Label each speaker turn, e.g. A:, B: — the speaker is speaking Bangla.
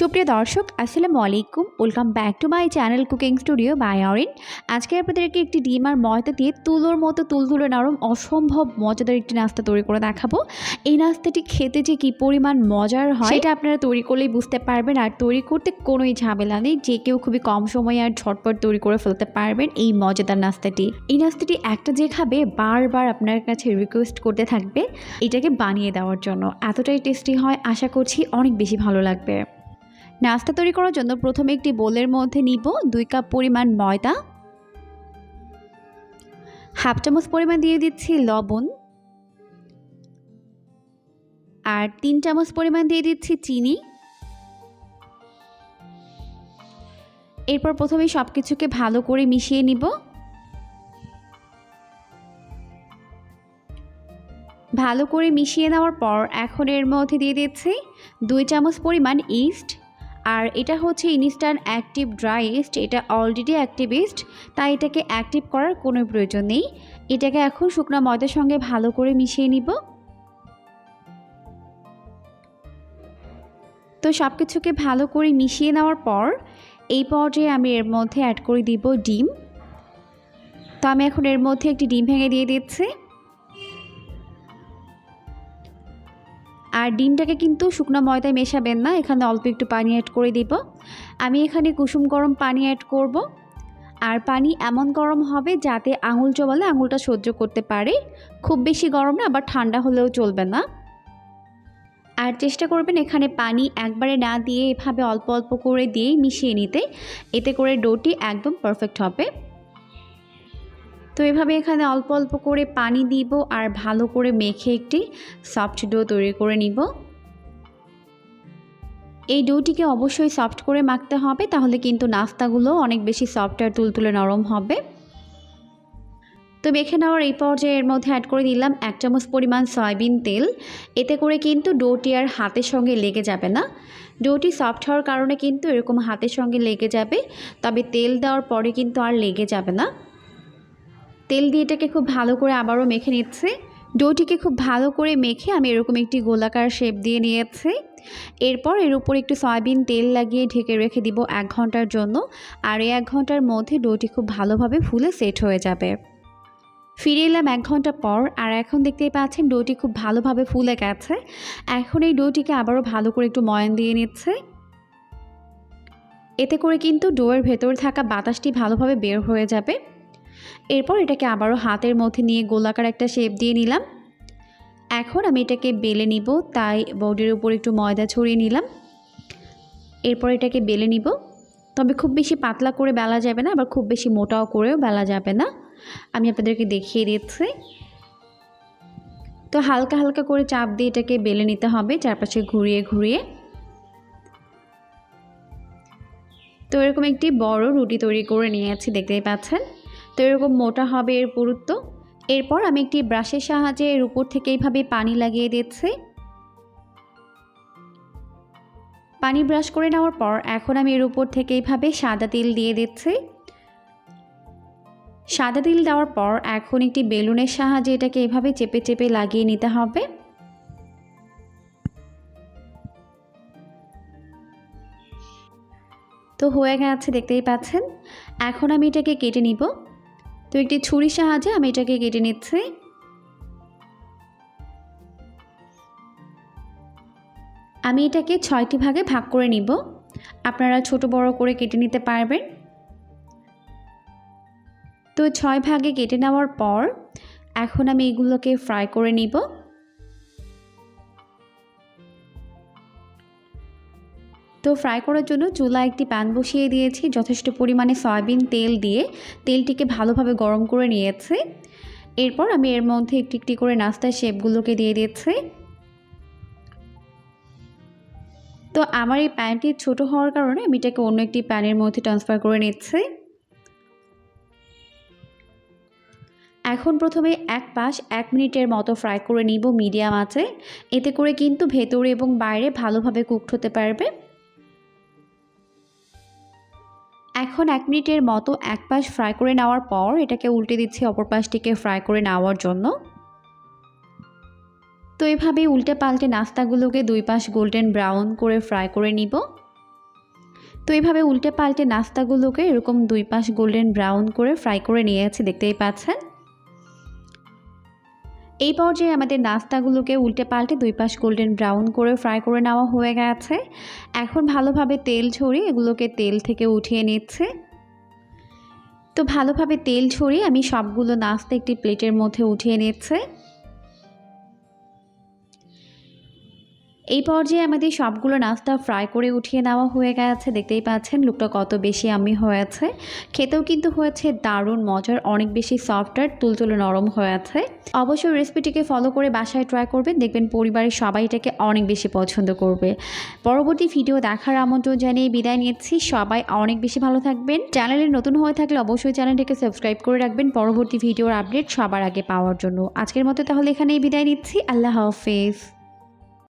A: সুপ্রিয় দর্শক, আসসালামু আলাইকুম। Welcome back to my channel cooking studio by Arin আজকে আপনাদেরকে একটি ডিম আর ময়দা দিয়ে তুলোর মতো তুলতুলে নরম, অসম্ভব মজাদার একটি নাস্তা তৈরি করে দেখাবো। এই নাস্তাটি খেতে যে কী পরিমাণ মজার হয় এটা আপনারা তৈরি করলেই বুঝতে পারবেন। আর তৈরি করতে কোনোই ঝামেলা নেই, যে কেউ খুবই কম সময়ে আর ঝটপট তৈরি করে ফেলতে পারবেন এই মজাদার নাস্তাটি। এই নাস্তাটি একটা যে খাবে, বারবার আপনার কাছে রিকোয়েস্ট করতে থাকবে, এটাকে বানিয়ে দেওয়ার জন্য। এতটাই টেস্টি হয়, আশা করছি অনেক বেশি ভালো লাগবে। নাস্তা তৈরি করার জন্য প্রথমে একটি বোলের মধ্যে নিব দুই কাপ পরিমাণ ময়দা, হাফ চামচ পরিমাণ দিয়ে দিচ্ছি লবণ আর তিন চামচ পরিমাণ দিয়ে দিচ্ছি চিনি। এরপর প্রথমে সব কিছুকে ভালো করে মিশিয়ে নিব। ভালো করে মিশিয়ে নেওয়ার পর এখন এর মধ্যে দিয়ে দিচ্ছি দুই চামচ পরিমাণ ইস্ট আর এটা হচ্ছে ইনস্ট্যান্ট অ্যাক্টিভ ড্রাই ইস্ট, এটা অলরেডি অ্যাক্টিভিস্ট তাই এটাকে অ্যাক্টিভ করার কোনো প্রয়োজন নেই। এটাকে এখন শুকনো ময়দার সঙ্গে ভালো করে মিশিয়ে নিব। তো সব কিছুকে ভালো করে মিশিয়ে নেওয়ার পর, এই পর্যায়ে আমি এর মধ্যে অ্যাড করে দিব ডিম। তো আমি এখন এর মধ্যে একটি ডিম ভেঙে দিয়ে দিচ্ছি। আর ডিমটাকে কিন্তু শুকনো ময়দায় মেশাবেন না, এখানে অল্প একটু পানি অ্যাড করে দিব। আমি এখানে কুসুম গরম পানি অ্যাড করব। আর পানি এমন গরম হবে যাতে আঙুল চবালে আঙুলটা সহ্য করতে পারে। খুব বেশি গরম না, আবার ঠান্ডা হলেও চলবে না। আর চেষ্টা করবেন এখানে পানি একবারে না দিয়ে এভাবে অল্প অল্প করে দিয়েই মিশিয়ে নিতে। এতে করে ডোটি একদম পারফেক্ট হবে। তো এভাবে এখানে অল্প অল্প করে পানি দিব আর ভালো করে মেখে একটি সফট ডো তৈরি করে নিব। এই ডোটিকে অবশ্যই সফট করে মাখতে হবে, তাহলে কিন্তু নাস্তাগুলো অনেক বেশি সফট আর তুলতুলে নরম হবে। তো মেখে নেওয়ার এই পর্যায়ে এর মধ্যে অ্যাড করে দিলাম এক চামচ পরিমাণ সয়াবিন তেল। এতে করে কিন্তু ডোটি আর হাতের সঙ্গে লেগে যাবে না। ডোটি সফট হওয়ার কারণে কিন্তু এরকম হাতের সঙ্গে লেগে যাবে, তবে তেল দেওয়ার পরে কিন্তু আর লেগে যাবে না। তেল দিয়ে এটাকে খুব ভালো করে আবারও মেখে নিচ্ছে। ডোটিকে খুব ভালো করে মেখে আমি এরকম একটি গোলাকার শেপ দিয়ে নিয়েছি। এরপর এর উপর একটু সয়াবিন তেল লাগিয়ে ঢেকে রেখে দিব এক ঘণ্টার জন্য। আর এই এক ঘণ্টার মধ্যে ডোটি খুব ভালোভাবে ফুলে সেট হয়ে যাবে। ফিরে এলাম এক ঘণ্টা পর আর এখন দেখতেই পাচ্ছেন ডোটি খুব ভালোভাবে ফুলে গেছে। এখন এই ডোটিকে আবারও ভালো করে একটু ময়ান দিয়ে নিচ্ছে। এতে করে কিন্তু ডোয়ের ভেতর থাকা বাতাসটি ভালোভাবে বের হয়ে যাবে। এরপর এটাকে আবারও হাতের মধ্যে নিয়ে গোলাকার একটা শেপ দিয়ে নিলাম। এখন আমি এটাকে বেলে নিব, তাই বডির উপর একটু ময়দা ছড়িয়ে নিলাম। এরপর এটাকে বেলে নিব। তবে খুব বেশি পাতলা করে বেলা যাবে না, আবার খুব বেশি মোটাও করেও বেলা যাবে না। আমি আপনাদেরকে দেখিয়ে দিচ্ছি। তো হালকা হালকা করে চাপ দিয়ে এটাকে বেলে নিতে হবে, চারপাশে ঘুরিয়ে ঘুরিয়ে। তো এরকম একটি বড় রুটি তৈরি করে নিয়ে নিয়েছি, দেখতেই পাচ্ছেন। তো এরকম মোটা হবে এর পুরুত্ব এরপর আমি একটি ব্রাশের সাহায্যে এর উপর থেকে এইভাবে পানি লাগিয়ে দিচ্ছি। পানি ব্রাশ করে নেওয়ার পর এখন আমি এর উপর থেকে এইভাবে সাদা তিল দিয়ে দিচ্ছি। সাদা তিল দেওয়ার পর এখন একটি বেলুনের সাহায্যে এটাকে এইভাবে চেপে চেপে লাগিয়ে নিতে হবে। তো হয়ে গেছে, দেখতেই পাচ্ছেন। এখন আমি এটাকে কেটে নিব। তো একটি ছুরির সাহায্যে আমি এটাকে কেটে নিচ্ছি। আমি এটাকে ছয়টি ভাগে ভাগ করে নিব। আপনারা ছোট বড় করে কেটে নিতে পারবেন। তো ছয় ভাগে কেটে নেওয়ার পর এখন আমি এগুলোকে ফ্রাই করে নিব। তো ফ্রাই করার জন্য চুলা একটি প্যান বসিয়ে দিয়েছি। যথেষ্ট পরিমাণে সয়াবিন তেল দিয়ে তেলটিকে ভালোভাবে গরম করে নিয়েছি। এরপর আমি এর মধ্যে একটি একটি করে নাস্তার শেপগুলোকে দিয়ে দিচ্ছি তো আমার এই প্যানটি ছোট হওয়ার কারণে আমি এটাকে অন্য একটি প্যানের মধ্যে ট্রান্সফার করে নিচ্ছি। এখন প্রথমে এক পাশ এক মিনিটের মতো ফ্রাই করে নিব মিডিয়াম আছে এতে করে কিন্তু ভেতরে এবং বাইরে ভালোভাবে কুকড হতে পারবে। এখন এক মিনিটের মতো এক পাশ ফ্রাই করে নেওয়ার পর এটাকে উল্টে দিচ্ছি অপর পাশটিকে ফ্রাই করে নেওয়ার জন্য। তো এভাবে উল্টে পাল্টে নাস্তাগুলোকে দুই পাশ গোল্ডেন ব্রাউন করে ফ্রাই করে নিব। তো এইভাবে উল্টে পাল্টে নাস্তাগুলোকে এরকম দুই পাশ গোল্ডেন ব্রাউন করে ফ্রাই করে নিয়ে নিয়েছি, দেখতেই পাচ্ছেন? এই পর্যায়ে আমাদের নাস্তাগুলোকে উল্টে পাল্টে দুই পাশ গোল্ডেন ব্রাউন করে ফ্রাই করে নেওয়া হয়ে গেছে। এখন ভালোভাবে তেল ছড়িয়ে এগুলোকে তেল থেকে উঠিয়ে নিচ্ছে। তো ভালোভাবে তেল ছড়িয়ে আমি সবগুলো নাস্তা একটি প্লেটের মধ্যে উঠিয়ে নিচ্ছে। এই পর্যায়ে আমাদের সবগুলো নাস্তা ফ্রাই করে উঠিয়ে নেওয়া হয়ে গেছে। দেখতেই পাচ্ছেন, লুকটা কত বেশি আমি হয়েছে। খেতেও কিন্তু হয়েছে দারুণ মজার, অনেক বেশি সফট আর তুলতুলে নরম হয়েছে। অবশ্যই রেসিপিটিকে ফলো করে বাসায় ট্রাই করবেন। দেখবেন পরিবারের সবাই এটাকে অনেক বেশি পছন্দ করবে। পরবর্তী ভিডিও দেখার আমন্ত্রণ জানিয়ে বিদায় নিচ্ছি। সবাই অনেক বেশি ভালো থাকবেন। চ্যানেলে নতুন হয়ে থাকলে অবশ্যই চ্যানেলটিকে সাবস্ক্রাইব করে রাখবেন। পরবর্তী ভিডিওর আপডেট সবার আগে পাওয়ার জন্য। আজকের মতো তাহলে এখানেই বিদায় নিচ্ছি। আল্লাহ হাফেজ।